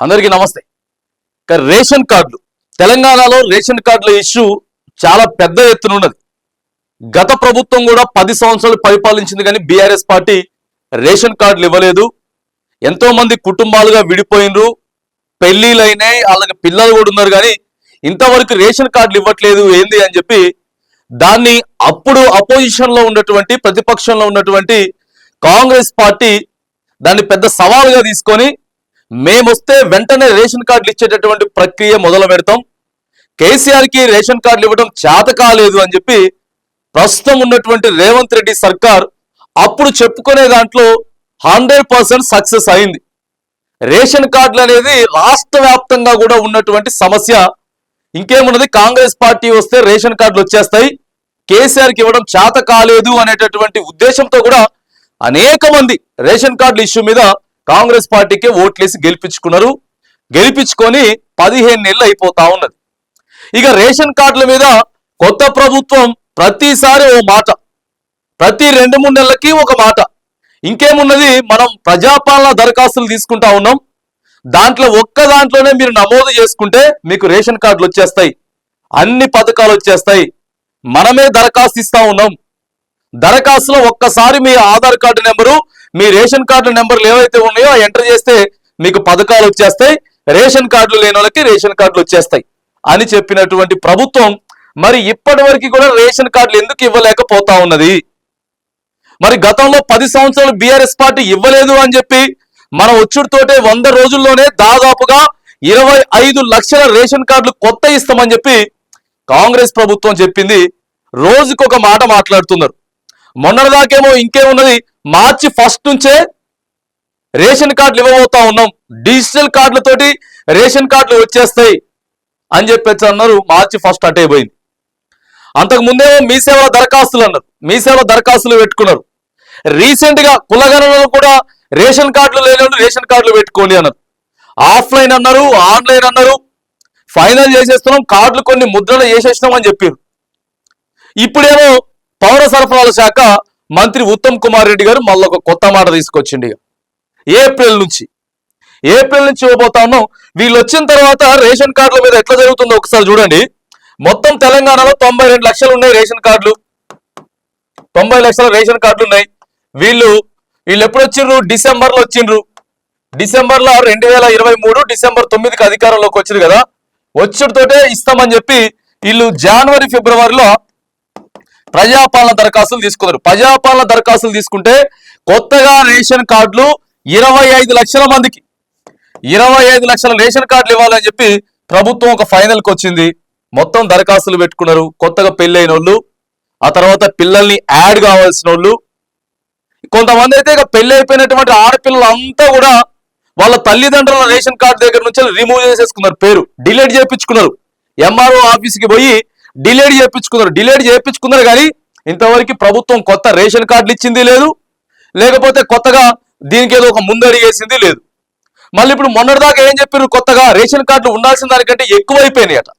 అందరికీ నమస్తే. ఇక రేషన్ కార్డులు తెలంగాణలో రేషన్ కార్డుల ఇష్యూ చాలా పెద్ద ఎత్తున ఉన్నది. గత ప్రభుత్వం కూడా పది సంవత్సరాలు పరిపాలించింది కానీ బీఆర్ఎస్ పార్టీ రేషన్ కార్డులు ఇవ్వలేదు. ఎంతో మంది కుటుంబాలుగా విడిపోయినరు. పెళ్ళిలైనాయి వాళ్ళకి పిల్లలు కూడా ఉన్నారు కానీ ఇంతవరకు రేషన్ కార్డులు ఇవ్వట్లేదు ఏంది అని చెప్పి దాన్ని అప్పుడు అపోజిషన్లో ఉన్నటువంటి ప్రతిపక్షంలో ఉన్నటువంటి కాంగ్రెస్ పార్టీ దాన్ని పెద్ద సవాలుగా తీసుకొని మేమొస్తే వెంటనే రేషన్ కార్డులు ఇచ్చేటటువంటి ప్రక్రియ మొదలు పెడతాం. కేసీఆర్కి రేషన్ కార్డులు ఇవ్వడం చేత కాలేదు అని చెప్పి ప్రస్తుతం ఉన్నటువంటి రేవంత్ రెడ్డి సర్కార్ అప్పుడు చెప్పుకునే దాంట్లో హండ్రెడ్ పర్సెంట్ సక్సెస్ అయింది. రేషన్ కార్డులు అనేది రాష్ట్ర వ్యాప్తంగా కూడా ఉన్నటువంటి సమస్య. ఇంకేమున్నది? కాంగ్రెస్ పార్టీ వస్తే రేషన్ కార్డులు వచ్చేస్తాయి. కేసీఆర్కి ఇవ్వడం చేత కాలేదు అనేటటువంటి ఉద్దేశంతో కూడా అనేక మంది రేషన్ కార్డుల ఇష్యూ మీద కాంగ్రెస్ పార్టీకే ఓట్లేసి గెలిపించుకున్నారు. గెలిపించుకొని పదిహేను నెలలు అయిపోతా ఉన్నది. ఇక రేషన్ కార్డుల మీద కొత్త ప్రభుత్వం ప్రతిసారి ఓ మాట. ప్రతి రెండు మూడు నెలలకి ఒక మాట. ఇంకేమున్నది? మనం ప్రజాపాలన దరఖాస్తులు తీసుకుంటా ఉన్నాం. దాంట్లో ఒక్క దాంట్లోనే మీరు నమోదు చేసుకుంటే మీకు రేషన్ కార్డులు వచ్చేస్తాయి. అన్ని పథకాలు వచ్చేస్తాయి. మనమే దరఖాస్తు ఇస్తా ఉన్నాం. దరఖాస్తులో ఒక్కసారి మీ ఆధార్ కార్డు నెంబరు మీ రేషన్ కార్డు నెంబర్లు ఏవైతే ఉన్నాయో ఎంటర్ చేస్తే మీకు పథకాలు వచ్చేస్తాయి. రేషన్ కార్డులు లేని వాళ్ళకి రేషన్ కార్డులు వచ్చేస్తాయి అని చెప్పినటువంటి ప్రభుత్వం మరి ఇప్పటి వరకు కూడా రేషన్ కార్డులు ఎందుకు ఇవ్వలేకపోతా ఉన్నది? మరి గతంలో పది సంవత్సరాలు బీఆర్ఎస్ పార్టీ ఇవ్వలేదు అని చెప్పి మన వచ్చుడితోటే వంద రోజుల్లోనే దాదాపుగా ఇరవై ఐదు లక్షల రేషన్ కార్డులు కొత్త ఇస్తామని చెప్పి కాంగ్రెస్ ప్రభుత్వం చెప్పింది. రోజుకొక మాట మాట్లాడుతున్నారు. మొన్నటిదాకేమో ఇంకేమున్నది? మార్చి ఫస్ట్ నుంచే రేషన్ కార్డులు ఇవ్వబోతా ఉన్నాం. డిజిటల్ కార్డులతోటి రేషన్ కార్డులు వచ్చేస్తాయి అని చెప్పేసి అన్నారు. మార్చి ఫస్ట్ అటే పోయింది. అంతకు ముందేమో మీ సేవ దరఖాస్తులు అన్నారు. మీ సేవ దరఖాస్తులు పెట్టుకున్నారు. రీసెంట్గా కులగణనలో కూడా రేషన్ కార్డులు లేని రేషన్ కార్డులు పెట్టుకోండి అన్నారు. ఆఫ్లైన్ అన్నారు ఆన్లైన్ అన్నారు. ఫైనల్ చేసేస్తున్నాం. కార్డులు కొన్ని ముద్రలు చేసేసినాం అని చెప్పారు. ఇప్పుడేమో పౌర సరఫరాల శాఖ మంత్రి ఉత్తమ్ కుమార్ రెడ్డి గారు మళ్ళీ ఒక కొత్త మాట తీసుకొచ్చిండి ఇక. ఏప్రిల్ నుంచి ఏప్రిల్ నుంచి ఇవ్వబోతా ఉన్నాం. వీళ్ళు వచ్చిన తర్వాత రేషన్ కార్డుల మీద ఎట్లా జరుగుతుందో ఒకసారి చూడండి. మొత్తం తెలంగాణలో తొంభై రెండు లక్షలు ఉన్నాయి రేషన్ కార్డులు. తొంభై లక్షల రేషన్ కార్డులు ఉన్నాయి. వీళ్ళు వీళ్ళు ఎప్పుడు వచ్చిండ్రు డిసెంబర్లో వచ్చిండ్రు డిసెంబర్లో రెండు వేల ఇరవై మూడు డిసెంబర్ తొమ్మిదికి అధికారంలోకి వచ్చింది కదా. వచ్చుడితోటే ఇస్తామని చెప్పి వీళ్ళు జనవరి ఫిబ్రవరిలో ప్రజాపాలన దరఖాస్తులు తీసుకున్నారు ప్రజాపాలన దరఖాస్తులు తీసుకుంటే కొత్తగా రేషన్ కార్డులు ఇరవై ఐదు లక్షల మందికి ఇరవై ఐదు లక్షల రేషన్ కార్డులు ఇవ్వాలని చెప్పి ప్రభుత్వం ఒక ఫైనల్కి వచ్చింది. మొత్తం దరఖాస్తులు పెట్టుకున్నారు. కొత్తగా పెళ్ళైన వాళ్ళు ఆ తర్వాత పిల్లల్ని యాడ్ కావాల్సిన వాళ్ళు కొంతమంది అయితే ఇక పెళ్ళి అయిపోయినటువంటి ఆడపిల్లలు అంతా కూడా వాళ్ళ తల్లిదండ్రుల రేషన్ కార్డు దగ్గర నుంచి రిమూవ్ చేసేసుకున్నారు పేరు. డిలీట్ చేయించుకున్నారు ఎంఆర్ఓ ఆఫీస్కి పోయి డిలేడ్ చేయించుకున్నారు డిలేడ్ చేయించుకున్నారు కానీ ఇంతవరకు ప్రభుత్వం కొత్త రేషన్ కార్డులు ఇచ్చింది లేదు. లేకపోతే కొత్తగా దీనికి ఏదో ఒక ముందడిగేసింది లేదు. మళ్ళీ ఇప్పుడు మొన్నటిదాకా ఏం చెప్పారు కొత్తగా రేషన్ కార్డులు ఉండాల్సిన దానికంటే ఎక్కువైపోయినాయి అట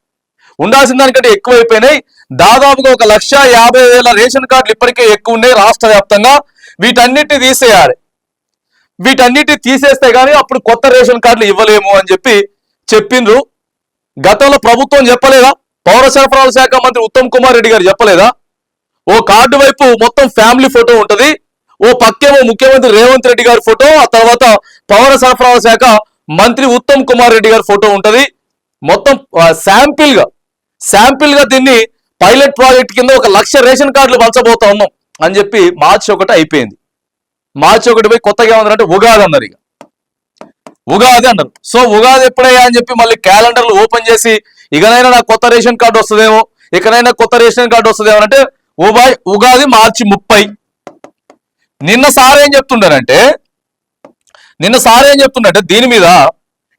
ఉండాల్సిన దానికంటే ఎక్కువైపోయినాయి. దాదాపుగా ఒక లక్ష యాభై వేల రేషన్ కార్డులు ఇప్పటికే ఎక్కువ ఉన్నాయి రాష్ట్ర వ్యాప్తంగా. వీటన్నిటిని తీసేయాలి. వీటన్నిటిని తీసేస్తే కానీ అప్పుడు కొత్త రేషన్ కార్డులు ఇవ్వలేము అని చెప్పి చెప్పిండ్రు. గతంలో ప్రభుత్వం చెప్పలేదా? పౌర సరఫరాల శాఖ మంత్రి ఉత్తమ్ కుమార్ రెడ్డి గారు చెప్పలేదా? ఓ కార్డు వైపు మొత్తం ఫ్యామిలీ ఫోటో ఉంటది. ఓ పక్కేమో ముఖ్యమంత్రి రేవంత్ రెడ్డి గారి ఫోటో ఆ తర్వాత పౌర సరఫరాల శాఖ మంత్రి ఉత్తమ్ కుమార్ రెడ్డి గారి ఫోటో ఉంటది. మొత్తం శాంపిల్గా శాంపిల్గా దీన్ని పైలట్ ప్రాజెక్ట్ కింద ఒక లక్ష రేషన్ కార్డులు పంచబోతా ఉన్నాం అని చెప్పి మార్చి ఒకటి అయిపోయింది. మార్చి ఒకటి పోయి కొత్తగా ఏమన్నారంటే ఉగాది అన్నారు ఇక. ఉగాది అన్నారు. సో ఉగాది ఎప్పుడయ్యా అని చెప్పి మళ్ళీ క్యాలెండర్లు ఓపెన్ చేసి ఇకనైనా నాకు కొత్త రేషన్ కార్డు వస్తుందేమో ఇకనైనా కొత్త రేషన్ కార్డు వస్తుందేమో అంటే ఉగాది ఉగాది మార్చి ముప్పై. నిన్న సార్ ఏం చెప్తుండారంటే నిన్న సార్ ఏం చెప్తుండంటే దీని మీద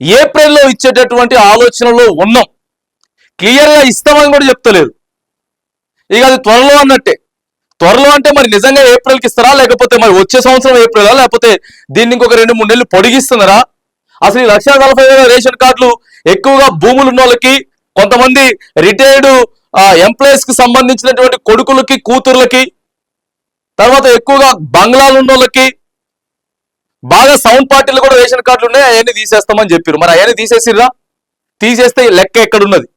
ఏప్రిల్లో ఇచ్చేటటువంటి ఆలోచనలో ఉన్నాం. క్లియర్గా ఇస్తామని కూడా చెప్తలేదు. ఇక అది త్వరలో అన్నట్టే. త్వరలో అంటే మరి నిజంగా ఏప్రిల్కి ఇస్తారా లేకపోతే మరి వచ్చే సంవత్సరం ఏప్రిలా లేకపోతే దీన్ని ఇంకొక రెండు మూడు నెలలు పొడిగిస్తున్నారా? అసలు ఈ లక్ష నలభై వేల రేషన్ కార్డులు ఎక్కువగా భూములు ఉన్న వాళ్ళకి కొంతమంది రిటైర్డ్ ఎంప్లాయీస్కి సంబంధించినటువంటి కొడుకులకి కూతుర్లకి తర్వాత ఎక్కువగా బంగ్లాలు ఉన్న వాళ్ళకి బాగా సౌండ్ పార్టీలు కూడా రేషన్ కార్డులు ఉన్నాయి అవన్నీ తీసేస్తామని చెప్పారు మరి అవన్నీ తీసేసిర్రా? తీసేస్తే లెక్క ఎక్కడున్నది?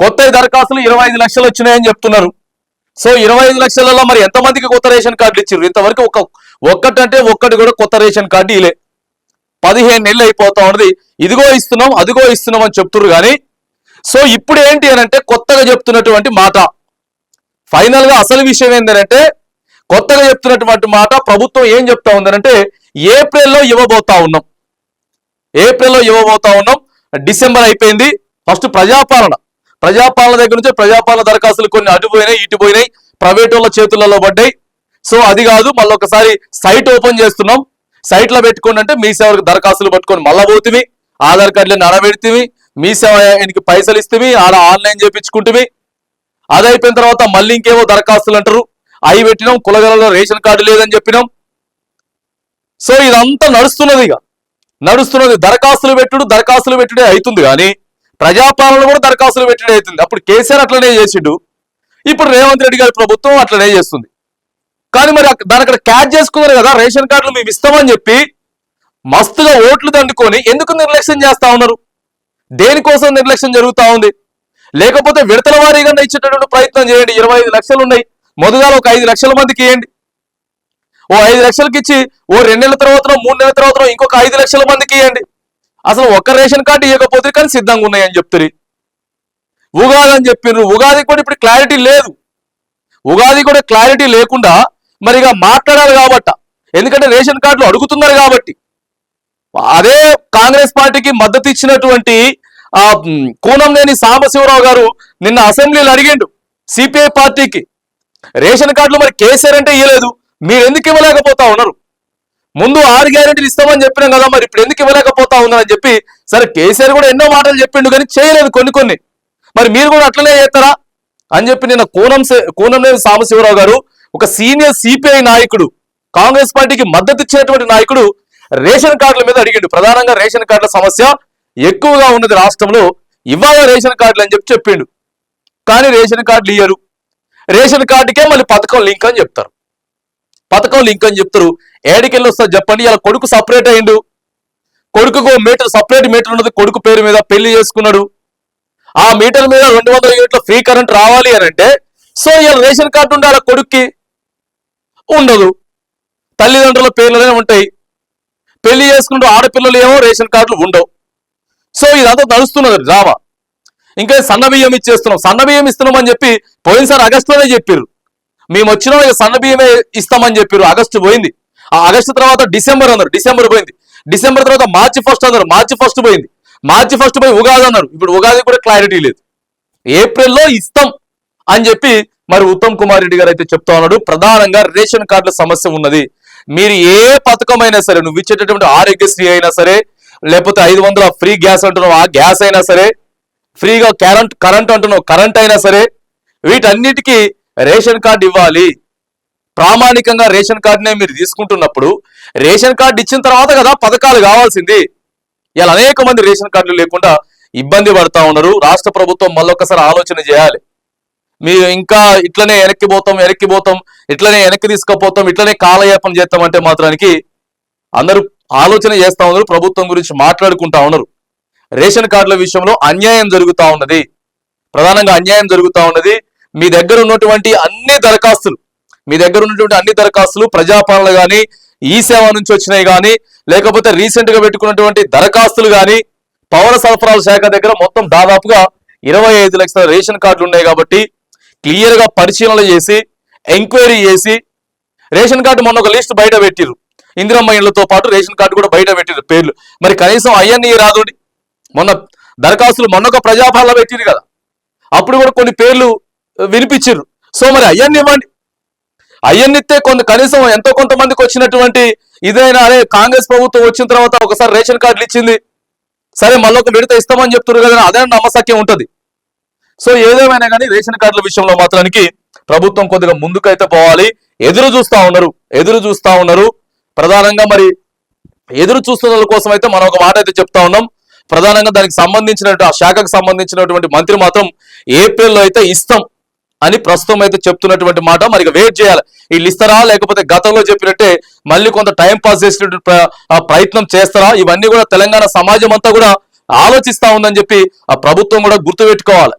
కొత్త దరఖాస్తులు ఇరవై ఐదు లక్షలు వచ్చినాయని చెప్తున్నారు. సో ఇరవై ఐదు లక్షలలో మరి ఎంతమందికి కొత్త రేషన్ కార్డులు ఇచ్చారు ఇంతవరకు ఒక ఒక్కటంటే ఒక్కటి కూడా కొత్త రేషన్ కార్డు ఇలే. పదిహేను నెలలు అయిపోతా ఉన్నది. ఇదిగో ఇస్తున్నాం అదిగో ఇస్తున్నాం అని చెప్తున్నారు కానీ సో ఇప్పుడు ఏంటి అని అంటే కొత్తగా చెప్తున్నటువంటి మాట. ఫైనల్గా అసలు విషయం ఏంటంటే కొత్తగా చెప్తున్నటువంటి మాట ప్రభుత్వం ఏం చెప్తా ఉందనంటే ఏప్రిల్లో ఇవ్వబోతా ఉన్నాం. ఏప్రిల్లో ఇవ్వబోతా ఉన్నాం. డిసెంబర్ అయిపోయింది. ఫస్ట్ ప్రజాపాలన. ప్రజాపాలన దగ్గర నుంచి ప్రజాపాలన దరఖాస్తులు కొన్ని అటు పోయినాయి ఇటు పోయినాయి. ప్రైవేట్ వాళ్ళ చేతులలో పడ్డాయి. సో అది కాదు మళ్ళీ ఒకసారి సైట్ ఓపెన్ చేస్తున్నాం. సైట్లో పెట్టుకోండి అంటే మీ సేవలకు దరఖాస్తులు పట్టుకొని మళ్ళా పోతివి. ఆధార్ కార్డులు నడబెడితివి. మీ సేవ ఆయనకి పైసలు ఇస్తేవి ఆడ ఆన్లైన్ చేపించుకుంటువి. అది అయిపోయిన తర్వాత మళ్ళీ ఇంకేమో దరఖాస్తులు అంటారు. అవి పెట్టినాం కులగలలో రేషన్ కార్డు లేదని చెప్పినాం. సో ఇదంతా నడుస్తున్నది ఇక. నడుస్తున్నది. దరఖాస్తులు పెట్టుడు దరఖాస్తులు పెట్టుడే అవుతుంది కానీ ప్రజాపాలన కూడా దరఖాస్తులు పెట్టుడే అవుతుంది అప్పుడు కేసీఆర్ అట్లనే చేసిండు. ఇప్పుడు రేవంత్ రెడ్డి గారి ప్రభుత్వం అట్లనే చేస్తుంది. కానీ మరి దాని అక్కడ క్యాచ్ చేసుకున్నారు కదా రేషన్ కార్డులు మేము ఇస్తామని చెప్పి మస్తుగా ఓట్లు దండుకొని ఎందుకు నిర్లక్ష్యం చేస్తా ఉన్నారు? దేనికోసం నిర్లక్ష్యం జరుగుతూ ఉంది? లేకపోతే విడతల వారీగా ఇచ్చేటటువంటి ప్రయత్నం చేయండి. ఇరవై ఐదు లక్షలు ఉన్నాయి. మొదగా ఒక ఐదు లక్షల మందికి ఇవ్వండి ఓ ఐదు లక్షలకి ఇచ్చి ఓ రెండు నెలల తర్వాత మూడు నెలల తర్వాత ఇంకొక ఐదు లక్షల మందికి ఇవ్వండి అసలు ఒక్క రేషన్ కార్డు ఇవ్వకపోతే కానీ సిద్ధంగా ఉన్నాయని చెప్తారు ఉగాది అని చెప్పిండ్రు ఉగాది కూడా ఇప్పుడు క్లారిటీ లేదు. ఉగాది కూడా క్లారిటీ లేకుండా మరి ఇక మాట్లాడాలి కాబట్ట. ఎందుకంటే రేషన్ కార్డులు అడుగుతున్నారు కాబట్టి. అదే కాంగ్రెస్ పార్టీకి మద్దతు ఇచ్చినటువంటి ఆ ఉమ్, కూనంనేని సాంబశివరావు గారు నిన్న అసెంబ్లీలో అడిగిండు సిపిఐ పార్టీకి. రేషన్ కార్డులు మరి కేసీఆర్ అంటే ఇవ్వలేదు మీరు ఎందుకు ఇవ్వలేకపోతా ఉన్నారు? ముందు ఆరు గ్యారెంటీలు ఇస్తామని చెప్పినాం కదా మరి ఇప్పుడు ఎందుకు ఇవ్వలేకపోతా ఉన్నారని చెప్పి సరే కేసీఆర్ కూడా ఎన్నో మాటలు చెప్పిండు కానీ చేయలేదు కొన్ని కొన్ని. మరి మీరు కూడా అట్లనే చేస్తారా? అని చెప్పి నిన్న కూనం కూనంనేని సాంబశివరావు గారు ఒక సీనియర్ సిపిఐ నాయకుడు కాంగ్రెస్ పార్టీకి మద్దతు ఇచ్చినటువంటి నాయకుడు రేషన్ కార్డుల మీద అడిగిండు. ప్రధానంగా రేషన్ కార్డుల సమస్య ఎక్కువగా ఉన్నది రాష్ట్రంలో. ఇవ్వాలి రేషన్ కార్డులు అని చెప్పి చెప్పిండు. కానీ రేషన్ కార్డులు ఇయ్యరు. రేషన్ కార్డుకే మళ్ళీ పథకం లింక్ అని చెప్తారు. పథకం లింక్ అని చెప్తారు. ఏడికెళ్ళి వస్తారు చెప్పండి. ఇలా కొడుకు సపరేట్ అయిండు కొడుకుకు మీటర్ సపరేట్ మీటర్ ఉన్నది. కొడుకు పేరు మీద పెళ్ళి చేసుకున్నాడు. ఆ మీటర్ మీద రెండు వందల యూనిట్ల ఫ్రీ కరెంట్ రావాలి అని అంటే సో ఇలా రేషన్ కార్డు ఉండాలి కొడుక్కి? ఉండదు. తల్లిదండ్రుల పేర్లనే ఉంటాయి. పెళ్ళి చేసుకుంటూ ఆడపిల్లలు ఏమో రేషన్ కార్డులు ఉండవు. సో ఇదంతా నడుస్తున్నది డ్రామా. ఇంకా సన్న బియ్యం ఇచ్చేస్తున్నాం. సన్న బియ్యం ఇస్తున్నాం అని చెప్పి పోయినసారి ఆగస్టులోనే చెప్పారు మేము వచ్చినా ఇక సన్న బియ్యమే ఇస్తామని చెప్పారు ఆగస్టు పోయింది. ఆ ఆగస్టు తర్వాత డిసెంబర్ అన్నారు. డిసెంబర్ పోయింది. డిసెంబర్ తర్వాత మార్చి ఫస్ట్ అన్నారు. మార్చి ఫస్ట్ పోయింది. మార్చి ఫస్ట్ పోయి ఉగాది అన్నారు. ఇప్పుడు ఉగాది కూడా క్లారిటీ లేదు. ఏప్రిల్లో ఇస్తాం అని చెప్పి మరి ఉత్తమ్ కుమార్ రెడ్డి గారు అయితే చెప్తా ఉన్నాడు. ప్రధానంగా రేషన్ కార్డుల సమస్య ఉన్నది. మీరు ఏ పథకం అయినా సరే నువ్వు ఇచ్చేటటువంటి ఆరోగ్యశ్రీ అయినా సరే లేకపోతే ఐదు వందల ఫ్రీ గ్యాస్ అంటున్నావు ఆ గ్యాస్ అయినా సరే ఫ్రీగా కరెంట్ కరెంట్ అంటున్నావు కరెంట్ అయినా సరే వీటన్నిటికీ రేషన్ కార్డు ఇవ్వాలి. ప్రామాణికంగా రేషన్ కార్డునే మీరు తీసుకుంటున్నప్పుడు రేషన్ కార్డు ఇచ్చిన తర్వాత కదా పథకాలు కావాల్సింది. ఇలా అనేక మంది రేషన్ కార్డులు లేకుండా ఇబ్బంది పడతా ఉన్నారు. రాష్ట్ర ప్రభుత్వం మళ్ళొకసారి ఆలోచన చేయాలి. మీరు ఇంకా ఇట్లనే వెనక్కి పోతాం వెనక్కి పోతాం ఇట్లనే వెనక్కి తీసుకుపోతాం ఇట్లనే కాలయాపన చేస్తాం అంటే మాత్రానికి అందరూ ఆలోచన చేస్తా ఉన్నారు ప్రభుత్వం గురించి మాట్లాడుకుంటా ఉన్నారు. రేషన్ కార్డుల విషయంలో అన్యాయం జరుగుతూ ఉన్నది. ప్రధానంగా అన్యాయం జరుగుతూ ఉన్నది. మీ దగ్గర ఉన్నటువంటి అన్ని దరఖాస్తులు మీ దగ్గర ఉన్నటువంటి అన్ని దరఖాస్తులు ప్రజాపాలన కానీ ఈ సేవ నుంచి వచ్చినాయి కానీ లేకపోతే రీసెంట్గా పెట్టుకున్నటువంటి దరఖాస్తులు కానీ పౌర సరఫరాల శాఖ దగ్గర మొత్తం దాదాపుగా ఇరవై ఐదు లక్షల రేషన్ కార్డులు ఉన్నాయి కాబట్టి క్లియర్గా పరిశీలన చేసి ఎంక్వైరీ చేసి రేషన్ కార్డు మొన్న ఒక లిస్ట్ బయట పెట్టిరు ఇందిరమ్మ ఇళ్ళతో పాటు రేషన్ కార్డు కూడా బయట పెట్టిరు పేర్లు. మరి కనీసం అయ్యన్నీ రాదు మొన్న దరఖాస్తులు మొన్న ఒక ప్రజాపాలన పెట్టిరు కదా. అప్పుడు కూడా కొన్ని పేర్లు వినిపించారు సో మరి అయ్యన్ని ఇవ్వండి. అయ్యన్నిస్తే కొంత కనీసం ఎంతో కొంతమందికి వచ్చినటువంటి ఇదైనా అరే కాంగ్రెస్ ప్రభుత్వం వచ్చిన తర్వాత ఒకసారి రేషన్ కార్డులు ఇచ్చింది. సరే మళ్ళీ ఒక విడత ఇస్తామని చెప్తున్నారు కదా అదే నమ్మసక్యం ఉంటుంది. సో ఏదేమైనా కానీ రేషన్ కార్డుల విషయంలో మాత్రానికి ప్రభుత్వం కొద్దిగా ముందుకైతే పోవాలి. ఎదురు చూస్తా ఉన్నారు. ఎదురు చూస్తా ఉన్నారు. ప్రధానంగా మరి ఎదురు చూస్తున్న కోసం అయితే మనం ఒక మాట అయితే చెప్తా ఉన్నాం. ప్రధానంగా దానికి సంబంధించినటువంటి ఆ శాఖకు సంబంధించినటువంటి మంత్రి మాత్రం ఏప్రిల్లో అయితే ఇస్తాం అని ప్రస్తుతం అయితే చెప్తున్నటువంటి మాట. మరి వెయిట్ చేయాలి. వీళ్ళు ఇస్తారా లేకపోతే గతంలో చెప్పినట్టే మళ్ళీ కొంత టైం పాస్ చేసినటువంటి ఆ ప్రయత్నం చేస్తారా? ఇవన్నీ కూడా తెలంగాణ సమాజం అంతా కూడా ఆలోచిస్తా ఉందని చెప్పి ఆ ప్రభుత్వం కూడా గుర్తుపెట్టుకోవాలి.